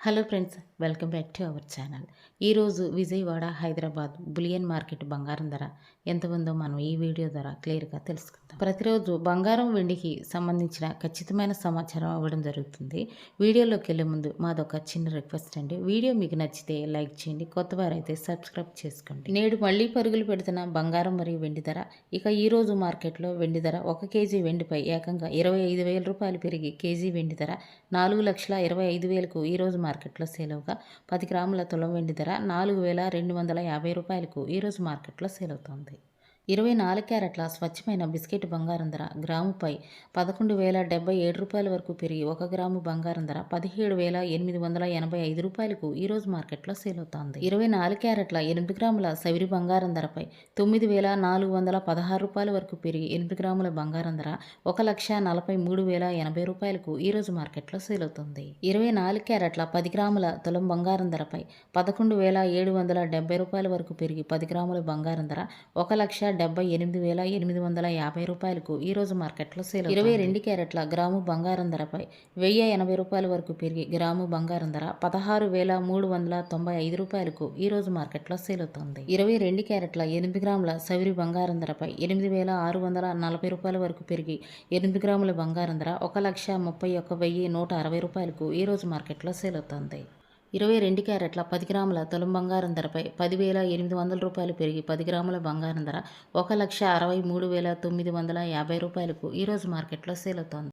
Hello friends welcome back to our channel. ఈరోజు Vijayawada Hyderabad bullion market బంగారం ధర ఎంత ఉందో మనం ఈ వీడియో ద్వారా క్లియర్గా తెలుసుకుందాం. ప్రతిరోజు బంగారం వెండికి సంబంధించిన ఖచ్చితమైన సమాచారం ఇవ్వడం జరుగుతుంది. వీడియోలోకి వెళ్ళే ముందు మాదొక చిన్న రిక్వెస్ట్ అండి. వీడియో మీకు నచ్చితే లైక్ చేయండి కొత్త వారైతే సబ్స్క్రైబ్ చేసుకోండి. నేడు మళ్ళీ పరుగులు పెడుతున్న బంగారం మరియు వెండి ధర. ఇక ఈరోజు మార్కెట్లో వెండి ధర ఒక కేజీ వెండిపై ఏకంగా ఇరవై ఐదు వేల రూపాయలు పెరిగి కేజీ వెండి ధర నాలుగు లక్షల ఇరవై ఐదు వేలకు ఈరోజు మార్కెట్లో సేలవుగా పది గ్రాముల తులం వెండి ధర నాలుగు వేల రెండు వందల యాభై రూపాయలకు ఈరోజు మార్కెట్లో సేల్ అవుతోంది ఇరవై నాలుగు క్యారెట్ల స్వచ్ఛమైన బిస్కెట్ బంగారం ధర. గ్రాముపై పదకొండు వేల డెబ్బై ఏడు రూపాయల వరకు పెరిగి ఒక గ్రాము బంగారం ధర పదిహేడు వేల ఎనిమిది వందల ఎనభై ఐదు రూపాయలకు ఈరోజు మార్కెట్లో సేల్ అవుతోంది. ఇరవై నాలుగు క్యారెట్ల ఎనిమిది గ్రాముల సవిరి బంగారం ధరపై తొమ్మిది వేల నాలుగు వందల పదహారు రూపాయల వరకు పెరిగి ఎనిమిది గ్రాముల బంగారం ధర ఒక లక్ష నలభై మూడు వేల ఎనభై రూపాయలకు ఈరోజు మార్కెట్లో సేల్ అవుతుంది. ఇరవై నాలుగు క్యారెట్ల పది గ్రాముల తులం బంగారం ధరపై పదకొండు వేల ఏడు వందల డెబ్బై రూపాయల వరకు పెరిగి పది గ్రాముల బంగారం ధర ఒక లక్ష డెబ్బై ఎనిమిది వేల ఎనిమిది వందల యాభై రూపాయలకు ఈరోజు మార్కెట్లో సేల్ ఇరవై రెండు క్యారెట్ల గ్రాము బంగారం ధరపై వెయ్యి ఎనభై రూపాయల వరకు పెరిగి గ్రాము బంగారం ధర పదహారు వేల మూడు వందల తొంభై ఐదు రూపాయలకు ఈరోజు మార్కెట్లో సేల్ అవుతుంది. ఇరవై రెండు క్యారెట్ల ఎనిమిది గ్రాముల సవిరి బంగారం ధరపై ఎనిమిది వేల ఆరు వందల నలభై రూపాయల వరకు పెరిగి ఎనిమిది గ్రాముల బంగారం ధర ఒక లక్ష ముప్పై ఒక్క వెయ్యి నూట అరవై రూపాయలకు ఈరోజు మార్కెట్లో సేల్ అవుతుంది. ఇరవై రెండు క్యారెట్ల పది గ్రాముల తొలం బంగారం ధరపై పదివేల ఎనిమిది వందల రూపాయలు పెరిగి పది గ్రాముల బంగారం ధర ఒక లక్ష అరవై మూడు వేల తొమ్మిది వందల యాభై రూపాయలకు ఈరోజు మార్కెట్లో సేల్ అవుతోంది.